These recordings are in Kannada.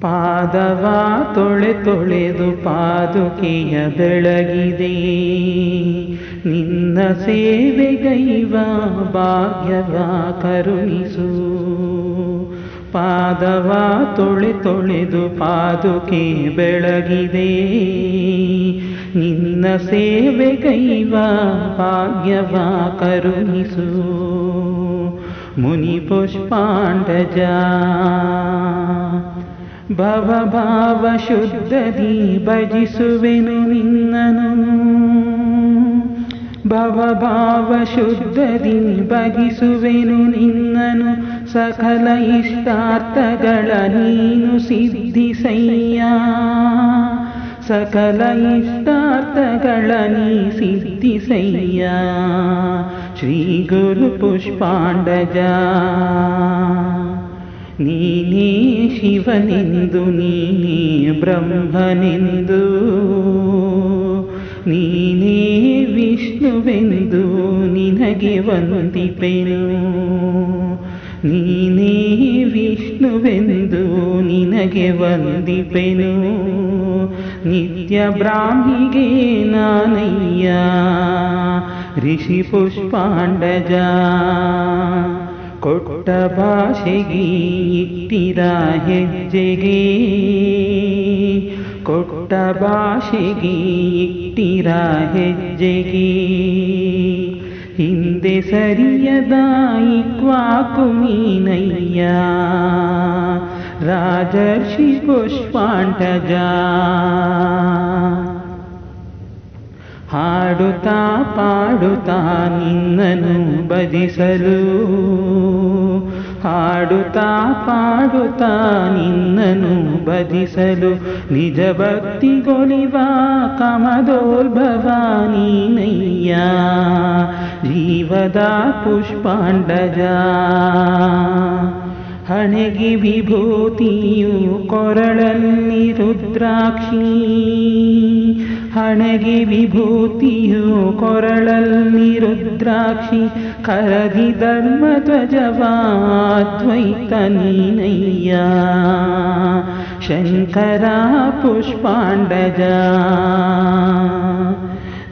ಪಾದವ ತೊಳೆ ತೊಳೆದು ಪಾದುಕೆಯ ಬೆಳಗಿದೆ. ನಿನ್ನ ಸೇವೆಗೈವ ಭಾಗ್ಯವ ಕರುಣಿಸು. ಪಾದವ ತೊಳೆ ತೊಳೆದು ಪಾದುಕೆ ಬೆಳಗಿದೆ. ನಿನ್ನ ಸೇವೆಗೈವ ಭಾಗ್ಯವ ಕರುಣಿಸು. ಮುನಿ ಪುಷ್ಪಾಂಡಜ ಭವ ಭಾವ ಶುದ್ಧದಿ ಭಜಿಸುವೆನು ನಿನ್ನನು ಭವ ಭಾವ ಶುದ್ಧದಿ ಭಜಿಸುವೆನು ನಿನ್ನನು ಸಕಲ ಇಷ್ಟಾರ್ಥಗಳ ನೀನು ಸಿದ್ಧಿಸಯ್ಯ ಸಕಲ ಇಷ್ಟಾರ್ಥಗಳ ನೀ ಸಿದ್ಧಿಸಯ್ಯ ಶ್ರೀ ಗುರು ಪುಷ್ಪಾಂಡಜ ನೀನೇ ಶಿವನೆಂದು ನೀನೇ ಬ್ರಹ್ಮನೆಂದು ನೀನೇ ವಿಷ್ಣುವೆಂದು ನಿನಗೆ ವಂದಿಪೆನು ನೀನೇ ವಿಷ್ಣುವೆಂದು ನಿನಗೆ ವಂದಿಪೆನು ನಿತ್ಯ ಬ್ರಾಹ್ಮಿಗೆ ನಾನಯ್ಯ ಋಷಿ ಪುಷ್ಪಾಂಡಜ ಕೊಟ್ಟ ಭಾಷೆಗೆ ಇಟ್ಟಿರ ಹೆಜ್ಜೆಗೆ, ಕೊಟ್ಟ ಭಾಷೆಗೆ ಇಟ್ಟಿರ ಹೆಜ್ಜೆಗೆ. ಹಿಂದೆ ಸರಿಯದ ಇಕ್ವಾಕು ನೀನಯ್ಯ ರಾಜರ್ಷಿ ಪುಷ್ಪಾಂಡಜ ಹಾಡುತ್ತಾ ಪಾಡುತ್ತಾ ನಿನ್ನನು ಭಜಿಸಲು ಹಾಡುತ್ತಾ ಪಾಡುತ್ತಾ ನಿನ್ನನು ಬದಿಸಲು ನಿಜ ಭಕ್ತಿಗೊಲಿವ ಕಮದೋಲ್ಭವ ನೀನಯ್ಯ. ಜೀವದ ಪುಷ್ಪಾಂಡಜ. ಹಣೆಗೆ ವಿಭೂತಿಯು ಕೊರಳಲ್ಲಿ ರುದ್ರಾಕ್ಷಿ. ಹಣೆಗೆ ವಿಭೂತಿಯು ಕೊರಳಲ್ಲಿ ರುದ್ರಾಕ್ಷಿ ಕರಗಿ ಧರ್ಮ ಧ್ವಜವಾದ್ವೈತ ನೀನಯ್ಯ ಶಂಕರ ಪುಷ್ಪಾಂಡಜ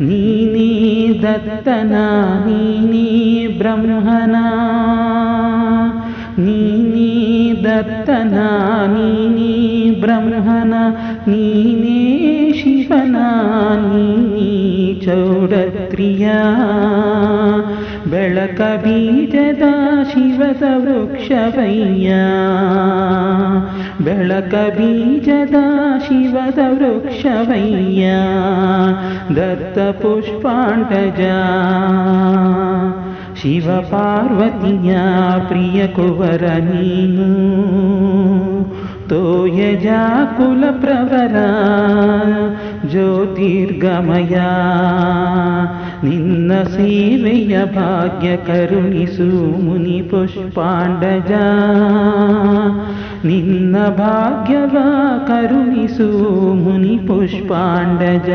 ನೀನೇ ದತ್ತನ ನೀನೇ ಬ್ರಹ್ಮನ ನೀನೇ ದತ್ತನ ನೀನೇ ಬ್ರಹ್ಮನ ನೀನೇ ಶಿವನ ನೀನೇ ಚೌಡತ್ರಿಯ ಬೆಳಕ ಬೀಜದ ಶಿವದ ವೃಕ್ಷವಯ್ಯ ಬೆಳಕ ಬೀಜದ ಶಿವದ ವೃಕ್ಷವಯ್ಯ ದತ್ತ ಪುಷ್ಪಾಂಡಜ ಶಿವ ಪಾರ್ವತಿಯ ಪ್ರಿಯ ಕುವರ ನೀನು. ತೋಯಜ ಕುಲ ಪ್ರವರ ಜ್ಯೋತಿರ್ಗಮಯ. ನಿನ್ನ ಸೇವೆಯ ಭಾಗ್ಯ ಕರುಣಿಸು ಮುನಿ ಪುಷ್ಪಾಂಡಜ. ನಿನ್ನ ಭಾಗ್ಯವ ಕರುಣಿಸು ಮುನಿ ಪುಷ್ಪಾಂಡಜ.